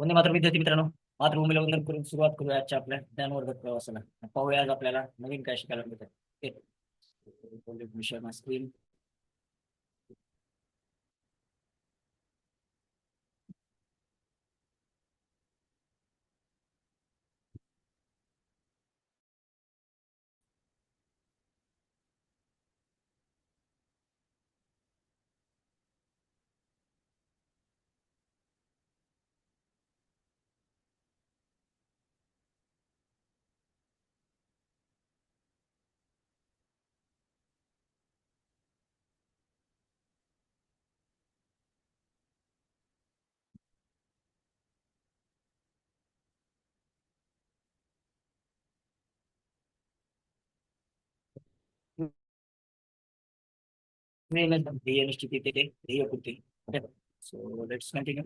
वंदे मात्र विद्यार्थी मित्रांनो मातृभूमीला वंदन करून सुरुवात करूया आजच्या आपल्या ज्ञानवर्धक प्रवासाला. पाहूया आज आपल्याला नवीन काय शिकायला मिळतं पूर्ती so let's continue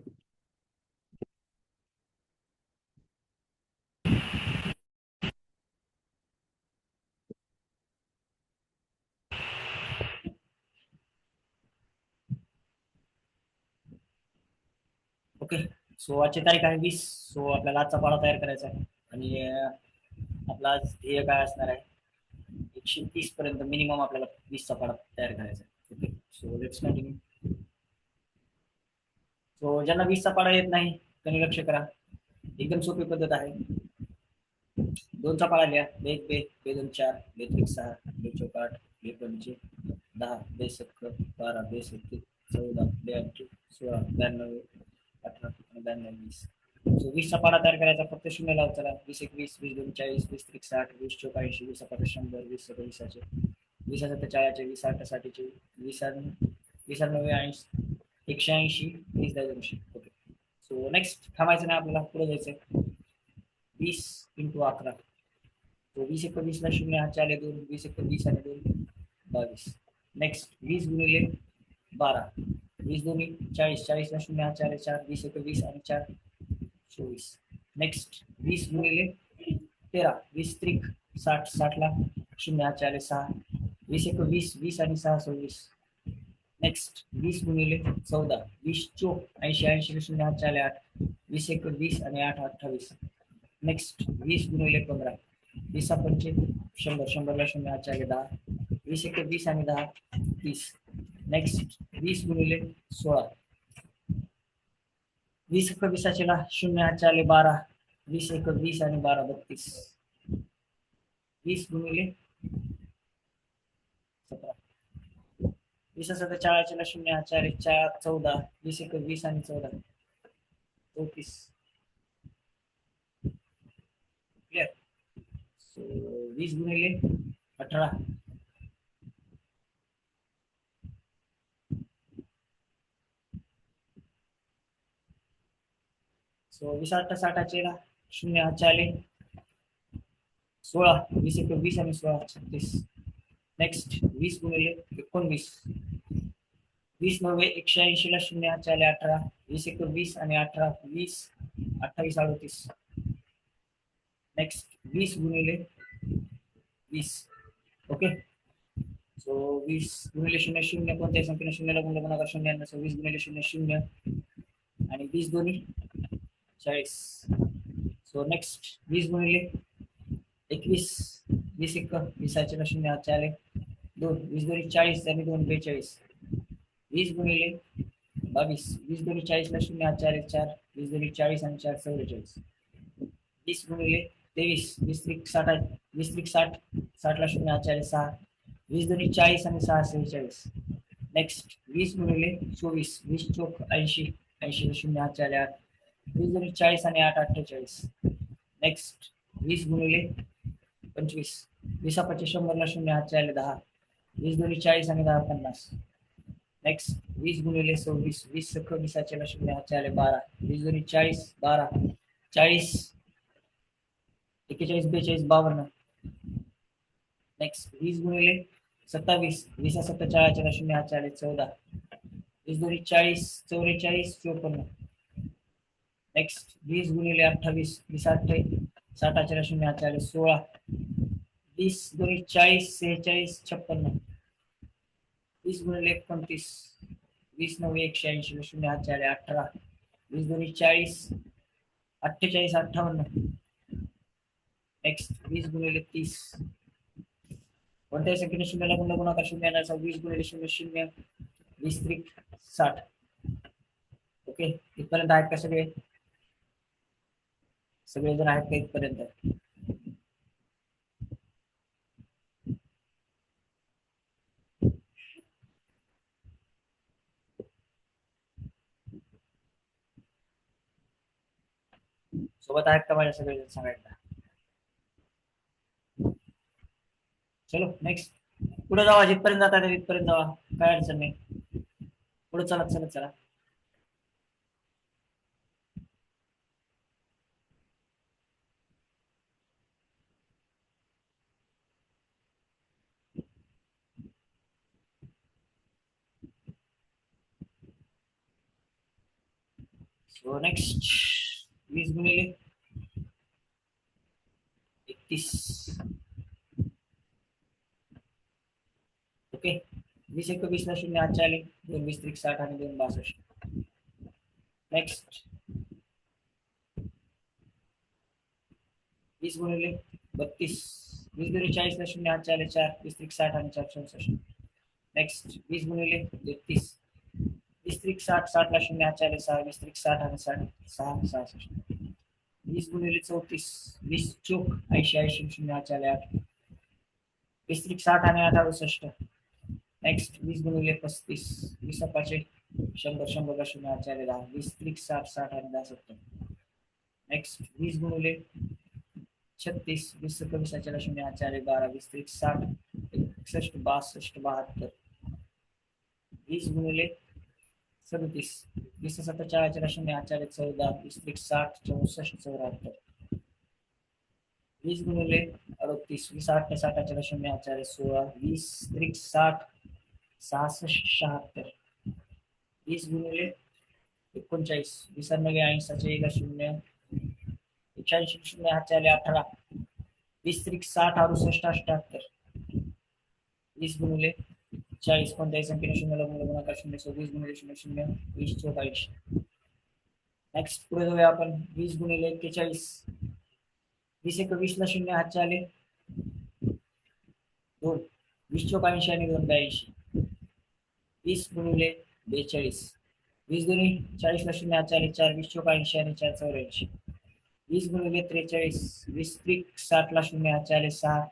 okay so आजची तारीख आहे वीस. सो आपल्याला आजचा पाडा तयार करायचा आहे. आणि आपला आज ध्येय काय असणार आहे? एकशे तीस पर्यंत मिनिमम आपल्याला वीसचा पाडा तयार करायचा आहे. Okay so let's continue. So ज्यांना वीसचा पाडा येत नाही त्यांनी लक्ष करा. एकदम सोपी पद्धत आहे. दोनचा पाडा लिहा बे बे बे दोन चार बे त्रिक सहा बे चौक आठ बे पंचे दहा बे सत्तर बारा बे सत्तीस चौदा बे अठ्ठी सोळा ब्याण्णव अठरा ब्याण्णव वीस. सो वीसचा पाडा तयार करायचा फक्त शून्य लावत चला वीस एकवीस वीस दोन चाळीस वीस त्रिक साठ वीस चौकाऐंशी वीस अठरा शंभर वीस सत्तर वीस सत्तर चाळीसचे वीस आठ साठीचे वीस वीस नव्वे ऐंशी एकशे ऐंशी वीस दहा ओके सो नेक्स्ट थांबायचं नाही, आपल्याला पुढे जायचं वीस इंटू अकरा. तो वीस एक वीसला शून्य हात आले दोन, वीस एक वीस आणि दोन, बावीस. नेक्स्ट वीस गुणिले बारा. वीस दोन्ही, चाळीस. चाळीसला शून्य हात चार चार, वीस एक वीस आणि चार, चोवीस. नेक्स्ट वीस गुणिले तेरा. वीस त्रिक साठ, साठला. शून्य हात चार, सहा. वीस एक वीस वीस आणि सहा सव्वीस नेक्स्ट वीस गुणिले चौदा वीस चोक ऐंशी ऐंशी शून्य हात चार आठ वीस एक वीस आणि आठ अठ्ठावीस नेक्स्ट वीस गुणिले पंधरा वीस पंचे शंभर शंभरला शून्य हात चार दहा वीस एक वीस आणि दहा तीस नेक्स्ट वीस गुणिले सोळा वीस एक वीसाचे ला शून्य हात चारले बारा वीस एक वीस आणि बारा बत्तीस वीस गुणिले सतरा वीस शून्य चार चार चौदा वीस एक वीस चौतीस वीस गुणिले सो वीस शून्य चाले सोळा वीस एक वीस छत्तीस नेक्स्ट वीस गुणिले वीस एकशे शून्य चाले अठरा वीस आणि अठरा वीस अठ्ठावीस अडतीस नेक्स्ट वीस गुणिले वीस ओके सो वीस गुणिले शून्य शून्य कोणत्याही संख्येने शून्यला गुणले गुणाकार शून्य वीस गुणिले शून्य शून्य. आणि वीस दोन्ही चाळीस. सो नेक्स्ट वीस गुणिले एकवीस. वीस एक वीसाचे शून्य चाले. दोन वीस दोन्ही चाळीस आणि दोन बेचाळीस. वीस गुणिले बावीस. वीस दोन्ही चाळीसला शून्य चार चार. वीस दोन्ही चाळीस आणि चार, चौवेचाळीस. वीस गुणिले तेवीस. वीस त्रिक साठ वीस त्रिक साठ साठला शून्य चार सहा. वीस दोन्ही चाळीस आणि सहा, सेहेचाळीस. नेक्स्ट वीस गुणिले चोवीस. वीस चोक ऐंशी. ऐंशी शून्य चार, आठ. वीस गुणिले चाळीस आणि आठ, अठ्ठेचाळीस. नेक्स्ट वीस गुणिले पंचवीस. वीस पच्चीस शंभरला शून्य चारले दहा. वीस दोन्ही चाळीस आणि दहा पन्नास. नेक्स्ट वीस गुणिले सव्वीस वीस सख वीसाचे शून्य चार बारा. वीस दोन्ही चाळीस बारा. चाळीस एक्केचाळीस बेचाळीस बावन्न. नेक्स्ट वीस गुणिले सत्तावीस. वीस सत्तेचाळीसला शून्य हात चौदा. वीस दोन्ही चाळीस चौवेचाळीस चोपन्न. नेक्स्ट वीस गुणिले अठ्ठावीस. वीस अठ्ठावीस साठाच्या शून्य चार सोळा. वीस दोन्ही चाळीस सेहेचाळीस छप्पन्न वीस गुणिले एकोणतीस वीस नऊ एकशे ऐंशी शून्य हात चाळीस अठरा वीस दोन्ही चाळीस अठ्ठेचाळीस अठ्ठावन्न नेक्स्ट वीस गुणिले तीस। कोणत्याही संख्येने शून्याला गुणाकार शून्य येण्याचा वीस गुणिले शून्य शून्य, वीस त्रिक साठ. ओके इथपर्यंत आहेत का सगळे? सगळेजण आहेत का इथपर्यंत? सोबत आहेत का माझ्या सगळेजण सांगायला चलो नेक्स्ट पुढे जावा जिथपर्यंत जाता तिथपर्यंत जावा काय अडचण नाही पुढे चला चला चला नेक्स्ट वीस गुणिले एकतीस ओके वीस एक वीस ला शून्य आठ आले दोन वीस त्रिक साठ आणि दोन बासष्ट नेक्स्ट वीस गुणिले बत्तीस। वीस गुणिले चाळीस ला शून्य आठ आले चार वीस त्रिक साठ आणि चार चौसष्ट नेक्स्ट वीस गुणिले तेहतीस वीस त्रिक साठ साठ ला शून्य, आठ आले सहा वीस त्रिक साठ आणि साठ सहा सहासष्ट वीस गुणिले चौतीस। वीस चोक ऐंशी ऐंशी शून्य, आठ आले आठ। वीस त्रिक साठ आणि आठ अडुसष्ट नेक्स्ट वीस गुणिले पस्तीस वीस पाचशे शंभर शंभर ला शून्य आठ आले दहा वीस त्रिक साठ साठ आणि दहा सत्तर नेक्स्ट वीस गुणिले छत्तीस वीस वीसाच्या शून्य, आठ आले बारा वीस त्रिक साठ एकसष्ट बासष्ट बहात्तर। वीस गुणिले सदतीस वीस सत्तेचाळीसला शून्य, आठ चाळीस चौदा वीस त्रिक साठ चौसष्ट चौऱ्याहत्तर वीस गुणिले अडतीस वीस आठ साठाच्या शून्य, आठ चाळीस सोळा वीस त्रिक साठ शहात्तर वीस गुणिले शून्य। एकशे शून्य आठ चाले अठरा वीस त्रिक साठ अडुसष्ट अठ्याहत्तर वीस गुणिले चाळीस कोणत्याही शून्य शून्य सव्वीस गुणिले शून्य शून्य वीस चौकाळीस नेक्स्ट पुढे वीस गुणिले वीस एक शून्य दोन वीस दोन वीस गुणिले बेचाळीस. वीस गुणी चाळीसला शून्य हातचे चार वीस चौकाऐंशी आणि चार चौऱ्याऐंशी. वीस गुणिले त्रेचाळीस वीस त्रिक साठ ला शून्य हातचे सहा.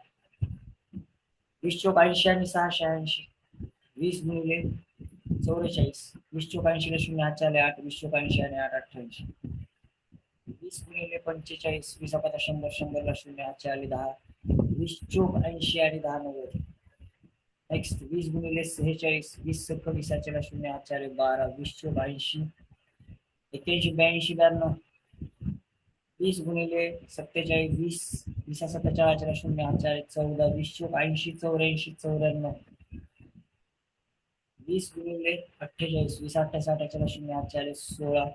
वीस चौक ऐंशी आणि सहा शहाऐंशी. वीस गुणिले चौवेचाळीस वीस चौक ऐंशी शून्य हातचे आठ वीस चौक ऐंशी आणि आठ अठ्ठ्याऐंशी वीस गुणिले पंचेचाळीस वीस अकरा शंभर शंभरला शून्य हातचे दहा. वीस चौक ऐंशी आणि दहा नव्वद. नेक्स्ट वीस गुणिले सेहेचाळीस वीस सत्क वीसाचे ला शून्य हातचे आले बारा वीस चौक ऐंशी एक्क्याऐंशी ब्याऐंशी ब्याण्णव वीस गुणिले सत्तेचाळीस वीस वीस सत्तेचाळीस ला शून्य हातचे आले चौदा वीस चौक ऐंशी चौऱ्याऐंशी चौऱ्याण्णव वीस गुणिले अठ्ठेचाळीस वीस अठ्ठासाठाच्या शून्य हातचे आले सोळा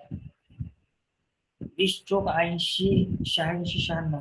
वीस चौक ऐंशी शहाऐंशी शहाण्णव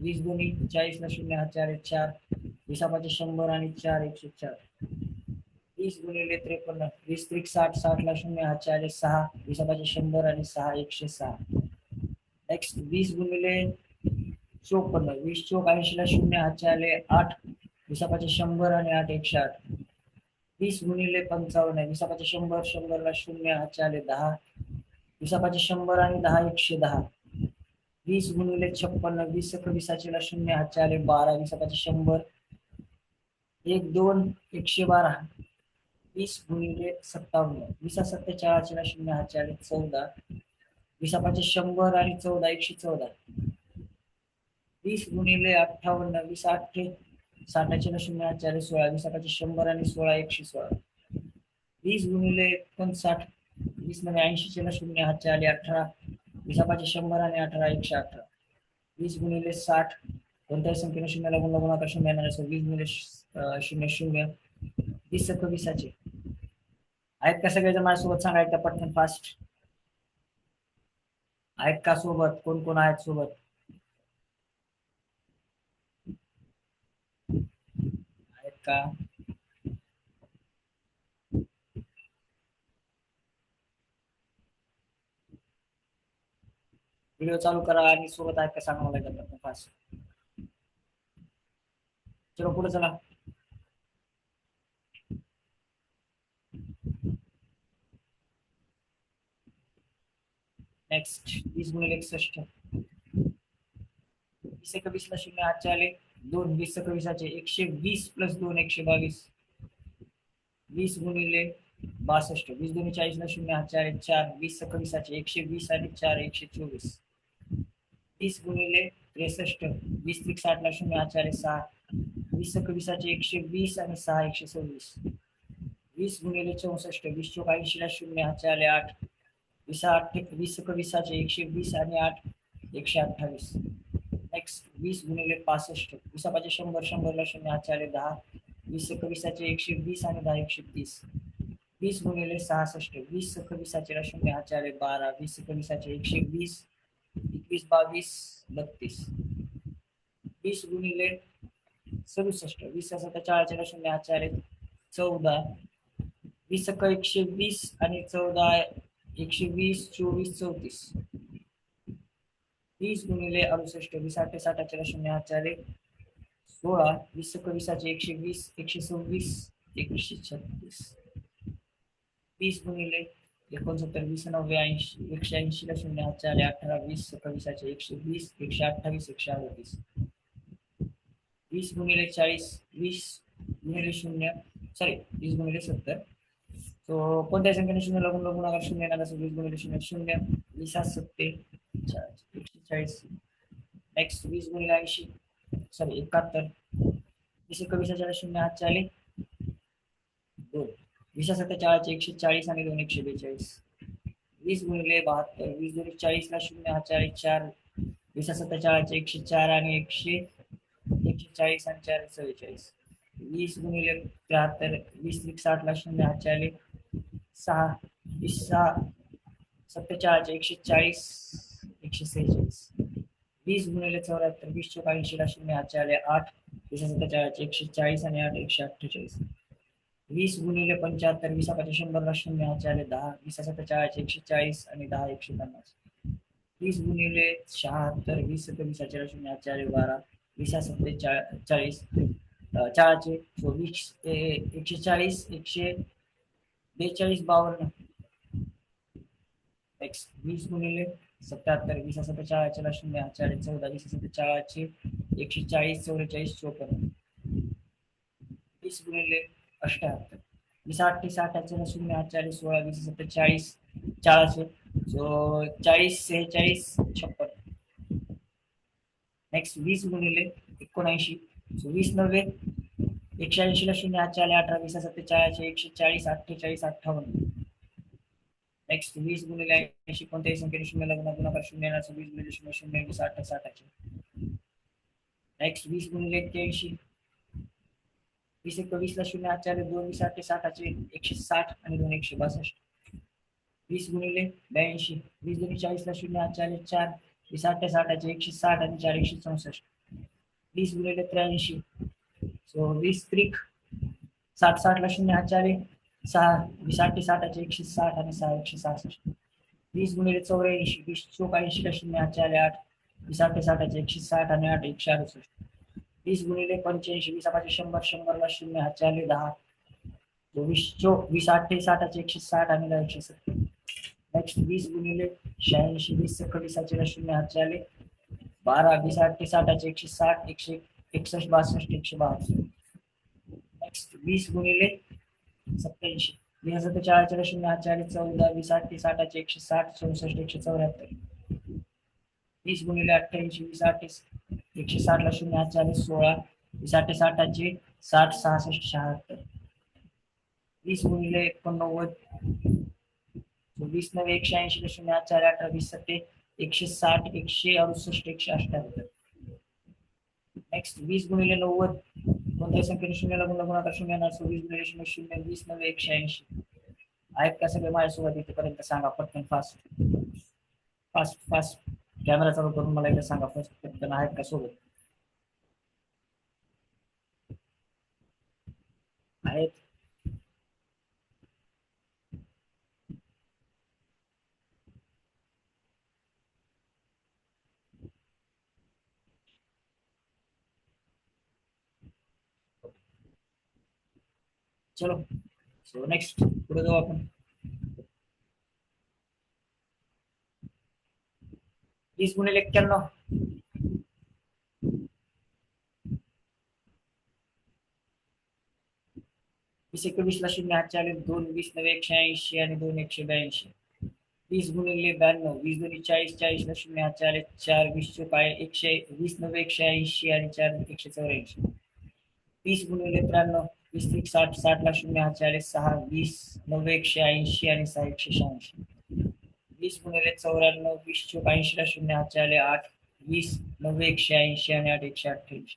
वीस गुणिले चाळीस ला शून्य हातचे आले चार. वीस पाच शंभर आणि चार एकशे चार. वीस गुणिले त्रेपन्न, वीस त्रिक साठ साठ ला शून्य हातचे आले सहा. वीस पाच शंभर आणि सहा एकशे सहा. नेक्स्ट वीस गुणिले चोपन्न, वीस चौक ऐंशी ला शून्य हातचे आले आठ. वीस पाच शंभर आणि आठ एकशे आठ. वीस गुणिले पंचावन्न वीस पाच शंभर शंभर ला शून्य हातचे आले दहा. वीस पाच शंभर आणि दहा एकशे दहा. वीस गुणिले छप्पन्न वीस वीसाचे वीसाचेला शून्य हातचे आले बारा वीस पाच शंभर. एक दोन एकशे बारा. वीस गुणिले सत्तावन्न. वीस सत्तेचाळीस ला शून्य हातचे आले चौदा. विसापाचे शंभर आणि चौदा एकशे चौदा. वीस गुणिले अठ्ठावन्न वीस अठ्ठे साठाचे शून्य हातचे आले सोळा. वीस शंभर आणि सोळा एकशे सोळा. वीस गुणिले एकोणसाठ वीस म्हणजे मध्ये ऐंशीचे शून्य हातचे आले अठरा. वीस शंभर आणि अठरा एकशे अठरा. वीस गुणिले साठ कोणत्याही संख्येने शून्याला गुणला गुणाकार शून्य येणार असेल वीस गुणिले शून्य शून्य वीस सक वीसाचे आहेत का सगळेजण माझ्यासोबत? सांगा एकदा पटकन फास्ट आहेत का सोबत? कोण कोण आहेत सोबत? आहेत का? व्हिडिओ चालू करा सोबत आहेत का सांगा मला चलो, पुढे चला. नेक्स्ट वीस गुणिले एकसष्ट. वीस एक वीसला शून्य आजचे आले. दोन, वीस एक वीसाचे एकशे वीस प्लस दोन, एकशे बावीस. वीस गुणिले बासष्ट. वीस दोन्ही चाळीसला शून्य आजचे आले. चार, वीस एक वीसाचे एकशे वीस आणि चार, एकशे चोवीस. वीस गुणिले त्रेसष्ट वीस त्रिक साठला शून्य आले सहा वीस एकवीसाचे एकशे वीस आणि सहा एकशे सव्वीस. वीस गुणिले चौसष्ट, वीस चौक शून्य आले आठ, वीस आठ, वीस एकविसाचे एकशे वीस आणि आठ, एकशे अठ्ठावीस. नेक्स्ट वीस गुणिले पासष्ट वीसापाचे शंभर शंभरला शून्य आले दहा, वीस एकविसाचे एकशे वीस आणि दहा एकशे तीस. वीस गुणिले सहासष्ट, वीस एक वीसाचे शून्य आले बारा, वीस एकविसाचे एकशे वीस एकवीस बावीस बत्तीस. वीस गुणिले सदुसष्ट. वीस सत्तेचाळीसला शून्य आजचे आले चौदा. वीस एक एकशे वीस आणि चौदा एकशे वीस चोवीस चौतीस. वीस गुणिले अडुसष्ट. वीस आठ साठाच्या शून्य आचारे सोळा. वीस एक वीसाचे एकशे वीस एकशे सव्वीस एकशे छत्तीस. वीस गुणिले एकोणसत्तर वीस नव्वे ऐंशी एकशे ला शून्य आचारे अठरा वीस एक वीसाचे एकशे वीस एकशे अठ्ठावीस एकशे अडतीस वीस गुणिले चाळीस वीस गुणिले शून्य सॉरी वीस गुणिले सत्तर तो कोणत्या संख्येने शून्य लागून गुणाकार शून्य येणार असेल वीस गुणिले शून्य शून्य वीस सात सत्ते एकशे चाळीस नेक्स्ट वीस गुणिले ऐंशी सॉरी एकाहत्तर वीस एक शून्य हात दोन वीस सत्तेचाळीस एकशे चाळीस आणि दोन एकशे बेचाळीस. वीस गुणिले बहात्तर, वीस दोन चाळीसला शून्य हात आले चार वीस सत्तेचाळीस एकशे चार आणि एकशे एकशे चाळीस आणि चार चव्वेचाळीस वीस गुणिले त्र्याहत्तर, वीस त्रिक साठला शून्य हात आले सहा. वीस सहा एकशे चाळीस एकशे सेहेचाळीस वीस गुणिले चौऱ्याहत्तर, वीस शून्य हातचे आले आठ. वीस सत्तेचाळीस एकशे चाळीस आणि आठ, एकशे अठ्ठेचाळीस. वीस गुणिले पंच्याहत्तर, वीस पाचशे शंभरला शून्य आले दहा, वीस सत्तेचाळीस, एकशे चाळीस आणि दहा, एकशे पन्नास. वीस गुणिले शहात्तर, वीस सत्तेवीसाचे शून्य हातचे आले बारा, वीस सत्तेचाळीस चारचे वीस एकशे चाळीस, एकशे बेचाळीस, बावन्न. नेक्स्ट वीस गुणिले सत्याहत्तर, वीस सत्तेचाळीसला शून्य चाळीस चौदा, वीस सत्तेचाळीसचे एकशे चाळीस चौवेचाळीस चोपन्न. वीस गुणिले वीस आठ ते साठ याच्याला शून्य चाळीस सोळा वीस सत्तेचाळीस चाळीसशे सो चाळीस सेहेचाळीस छप्पन नेक्स्ट वीस गुणिले एकोणऐंशी सो वीस नव्वे एकशे ऐंशीला शून्य आजचे आले अठरा वीस सत्तेचाळीस एकशे चाळीस अठ्ठेचाळीस अठ्ठावन्न नेक्स्ट वीस गुणिले ऐंशी कोणत्याही संख्येने शून्य गुणा गुणाकार शून्य वीस गुणिले शून्य शून्य वीस आठ साठाचे नेक्स्ट वीस गुणिले एक्क्याऐंशी वीस एक वीसला शून्य आचार्य दोन वीस आठ साठाचे एकशे साठ आणि दोन एकशे बासष्ट वीस गुणिले ब्याऐंशी वीस दोन चाळीसला शून्य आचार्य चार वीस आठ साठाचे एकशे साठ आणि चार एकशे चौसष्ट वीस गुणिले त्र्याऐंशी सो वीस त्रिक साठ साठला शून्य आचार्य सहा वीस आठ साठाचे एकशे साठ आणि सहा एकशे सहासष्ट वीस गुणिले चौऱ्याऐंशी वीस चौक ऐंशीला शून्य आचार्य आठ वीस आठ साठाचे एकशे साठ आणि आठ एकशे अडुसष्ट वीस गुणिले पंच्याऐंशी, वीस आपाचे शंभर शंभरला शून्य हातचे आले दहा वीस चौ वीस साठाचे एकशे साठ आणि एकशे सत्तर. नेक्स्ट वीस गुणिले शहाऐंशी, वीस वीसाचे शून्य हातचे आले बारा, वीस आठ साठाचे एकशे साठ, एकशे एकसष्ट, बासष्ट, एकशे बहात्तर नेक्स्ट वीस गुणिले सत्याऐंशी वीस सत्तेचाळीसच्या शून्य आठशे आले चौदा, वीस ते साठाचे एकशे साठ, चौसष्ट, एकशे चौऱ्याहत्तर. वीस गुणिले अठ्ठ्याऐंशी वीस आठ एकशे साठला शून्य आठशे सोळा साठे साठाचे साठ सहासष्ट शहात्तर. वीस गुणिले एकोणनव्वद. वीस नव्हे एकशे ऐंशी शून्य चार आले अठरा वीस सत्ते. एकशे साठ एकशे अडुसष्ट एकशे अठ्ठ्याहत्तर नेक्स्ट वीस गुणिले नव्वद. कोणत्याही संख्येने शून्यला गुण गुणाकार शून्य येणार सो वीस गुणिले शून्य शून्य वीस नव्हे एकशे ऐंशी. आहेत का सगळे माझ्यासोबत इथेपर्यंत सांगा पटकन फास्ट फास्ट फास्ट कॅमेरा चालू करून मला एकदा सांगा फ़र्स्ट पटकन आहेत का सोबत आहेत चलो सो नेक्स्ट पुढे जाऊ आपण गुणिले एक्क्याण्णव वीस एकवीस शून्य वीस चार वीस एकशे वीस एकशे चार वीस गुणिले त्र्याण्णव वीस साठ साठ ला शून्य सहा वीस नव्वे एकशे सहा, एकशे शहाऐंशी वीस गुणिले चौऱ्याण्णव वीस चोक ऐंशीला शून्य आठ आठ वीस नव्वे एकशे ऐंशी आणि आठ एकशे अठ्ठ्याऐंशी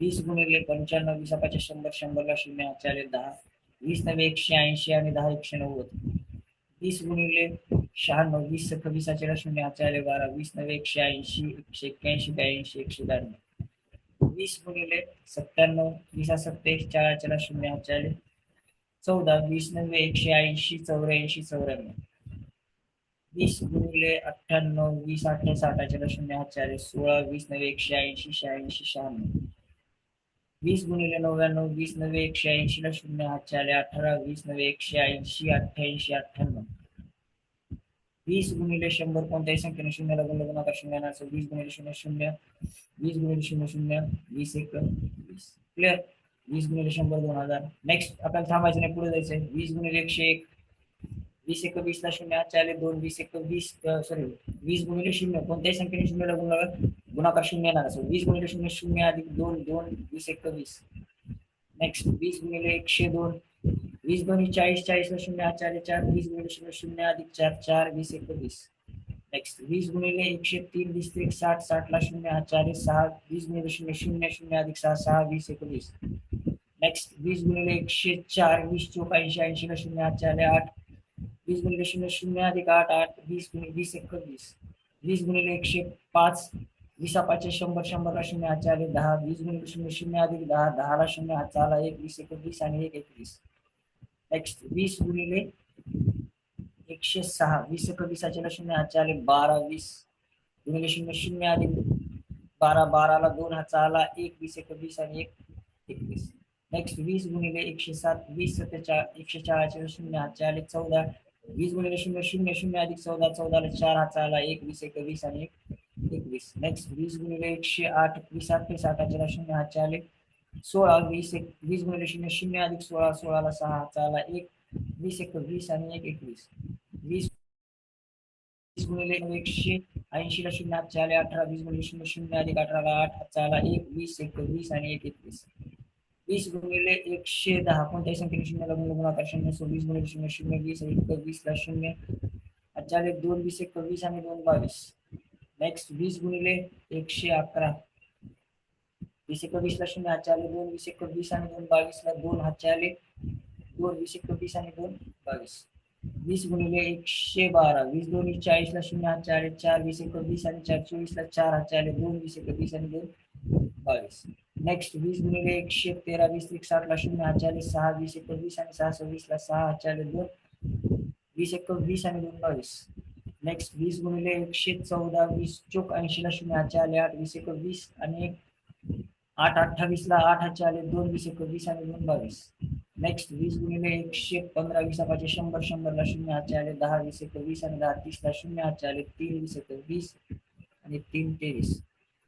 वीस गुणिले पंच्याण्णव वीस पाचशे शंभर शंभरला शून्य आठ दहा. वीस नव्वे एकशे ऐंशी आणि दहा एकशे नव्वद. वीस गुणिले शहाण्णव वीस सत्तर शून्य आठ बारा. वीस नव्वे एकशे ऐंशी एकशे एक्क्याऐंशी ब्याऐंशी एकशे ब्याण्णव. वीस गुणिले सत्त्याण्णव वीस सत्तेचाळीस चाळीसला शून्य आठ चौदा वीस नव्वे एकशे ऐंशी चौऱ्याऐंशी चौऱ्याण्णव. वीस गुणिले अठ्ठ्याण्णव वीस अठ्ठ्या साठाच्या शून्य आठ चाळीस सोळा वीस नव्हे एकशे ऐंशी शहाऐंशी शहाण्णव. वीस गुणिले नव्याण्णव वीस नव्हे एकशे ऐंशी ला शून्य आठ चाले अठरा वीस नव्हे एकशे ऐंशी अठ्ठ्याऐंशी अठ्ठ्याण्णव. वीस गुणिले शंभर कोणत्याही संख्येने शून्याला गुण गुणाकार शून्य येणार वीस गुणिले शून्य शून्य वीस गुणिले शून्य शून्य वीस एक वीस. क्लिअर वीस गुणिले शंभर दोन हजार. नेक्स्ट आपल्याला थांबायचं नाही पुढे जायचंय. वीस गुणिले एकशे एक वीस एक वीस ला शून्य चाले दोन वीस एक वीस सॉरी वीस गुणिले शून्य कोणत्याही संख्येने शून्यला गुणाकार गुणाकार शून्य येणार. असेल वीस गुणिले शून्य शून्य अधिक दोन दोन, वीस एक वीस नेक्स्ट वीस गुणिले एकशे दोन, वीस दोन्ही चाळीस चाळीस ला शून्य चार चार, वीस गुणिले शून्य शून्य अधिक चार चार, वीस एक वीस नेक्स्ट वीस गुणिले एकशे तीन वीस त्रिक साठ साठ ला शून्य चाळीस, सहा, वीस गुणिले शून्य शून्य शून्य अधिक सहा सहा, वीस एकोणीस नेक्स्ट वीस गुणिले एकशे चार, वीस चौक ऐंशी ऐंशी ला शून्य चार, आठ वीस गुणिले शून्य शून्य अधिक आठ आठ वीस गुणिले वीस एकवीस वीस गुणिले एकशे पाच वीसा पाचशे शंभर शंभरला शून्य आठ चार दहा. वीस गुणिले शून्य शून्य अधिक दहा दहाला शून्य आठ आला एक वीस एकवीस आणि एक एकवीस. नेक्स्ट वीस गुणिले एकशे सहा. वीस एकवीसाच्या शून्य आठ चाले बारा वीस. गुणिले शून्य शून्य अधिक बारा बाराला दोन हात आला एक वीस एकवीस आणि एक एकवीस. नेक्स्ट वीस गुणिले एकशे सात. वीस सत्तेचाळ एकशे चाळीस शून्य हात चाले चौदा. वीस गुणिले शून्य शून्य शून्य अधिक चौदा चौदाला चार हात आला एक, वीस एकवीस आणि एक, एकवीस. नेक्स्ट वीस गुणिले एकशे आठ, वीस आठ साठाच्या शून्य हात चाले सोळा, वीस एक, वीस गुणिले शून्य शून्य अधिक सोळा सोळाला सहा हात आला एक, वीस एकवीस आणि एक, एकवीस. वीस वीस गुणिले एकशे ऐंशी ला शून्य आठ चाले अठरा. वीस गुणिले शून्य शून्य अधिक अठराला आठ हात आला एक, वीस एकवीस आणि एक, एकवीस. वीस गुणिले एकशे दहा कोणत्याही संख्येने शून्यला गुण गुणाकार शून्य सो वीस गुणिले शून्य शून्य वीस एक वीस ला शून्य। चाले दोन वीस एक वीस आणि दोन बावीस नेक्स्ट वीस गुणिले एकशे अकरा वीस एक वीस ला शून्य हात चाले दोन वीस एक वीस आणि दोन बावीस ला दोन हात चाले दोन वीस एक वीस आणि दोन बावीस वीस गुणिले एकशे बारा वीस दोन चाळीस ला शून्य हात चाले चार वीस एक वीस आणि चार चोवीस ला चार हात चाले दोन वीस एक वीस आणि दोन बावीस नेक्स्ट वीस गुणिले एकशे तेरा वीस एक साठला शून्य आचार्य सहा वीस एक वीस आणि सहा सव्वीसला सहा आचार्य दोन वीस एक वीस आणि दोन बावीस. नेक्स्ट वीस गुणिले एकशे चौदा वीस चोक ऐंशीला शून्य आचार्य आठ वीस एक वीस आणि एक आठ अठ्ठावीसला आठ आचार्य दोन वीस एक वीस आणि दोन बावीस. नेक्स्ट वीस गुणिले एकशे पंधरा वीस पाचशे शंभर शंभरला शून्य आचार्य दहा वीस एक वीस आणि दहा तीसला शून्य आचार्य तीन वीस एक वीस आणि तीन तेवीस.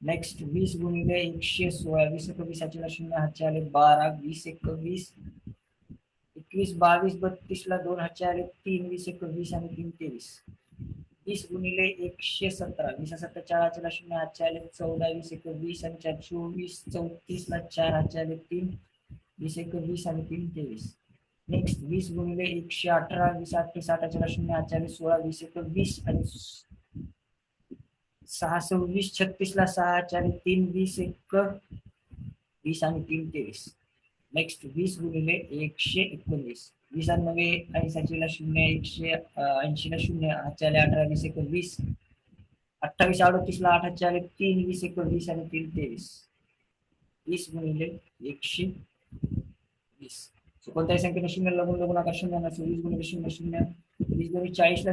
नेक्स्ट वीस गुणिले एकशे सोळा. वीस एकवीसाचे शून्य हातचे आले बारा. वीस एकवीस एकवीस, बावीस, बत्तीस ला दोन आले तीन, वीस एकवीस आणि तीन, तेवीस. वीस गुणिले एकशे सतरा. वीस सत्तर चार ला शून्य हातचे आले चौदा. वीस एकवीस आणि चार, चोवीस, चौतीस ला चार हातचे आले तीन. वीस एकवीस आणि तीन, तेवीस. नेक्स्ट वीस गुणिले एकशे अठरा. वीस आठशे साठाच्या शून्य आले सोळा. वीस आणि सहा सव्वीस छत्तीस ला सहा चार तीन वीस एक वीस आणि तीन तेवीस नेक्स्ट वीस गुणिले एकशे एकोणवीस वीस शून्य एकशे ऐंशी ला शून्य आले अठरा वीस एक वीस अठ्ठावीस तीन वीस एक वीस आणि तीन तेवीस वीस गुणिले एकशे वीस So कोणत्याही संख्येने शून्य? लगून लगून आकार शून्य वीस गुणिले शून्य शून्य। वीस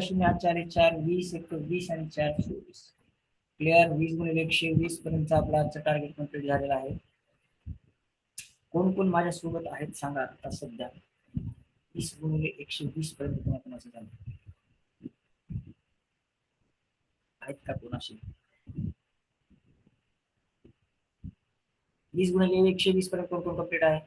शून्य, आठ चार वीस एक वीस आणि चार चोवीस क्लिअर वीस गुणिले एकशे वीस पर्यंत आपला आजचा टार्गेट कंप्लीट झालेला आहे. कोण कोण माझ्या सोबत आहेत सांगा आता सध्या. वीस गुणिले एकशे वीस पर्यंत कोणा कोणाचं झालं आहेत का कोणाशी वीस गुणिले एकशे वीस पर्यंत कोण कोण कंप्लीट आहे?